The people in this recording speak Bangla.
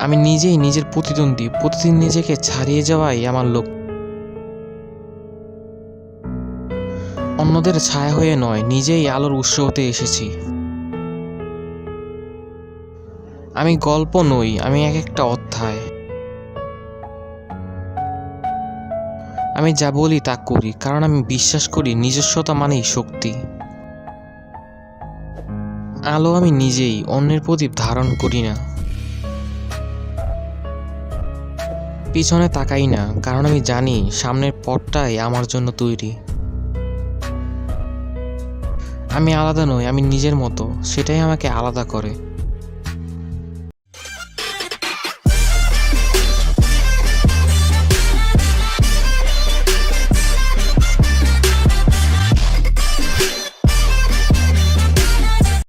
আমি নিজেই নিজের প্রতিদ্বন্দ্বী, প্রতিদিন নিজেকে ছাড়িয়ে যাওয়াই আমার লোক অন্যদের ছায়া হয়ে নয়, নিজেই আলোর উৎস হতে এসেছি। আমি গল্প নই, আমি এক একটা অধ্যায়। আমি যা বলি তা করি, কারণ আমি বিশ্বাস করি নিজস্বতা মানেই শক্তি। আলো আমি নিজেই, অন্যের প্রদীপ ধারণ করি না। পিছনে তাকাই না, কারণ আমি জানি সামনের পথটাই আমার জন্য তৈরি। আমি আলাদা নই, আমি নিজের মতো, সেটাই আমাকে আলাদা করে।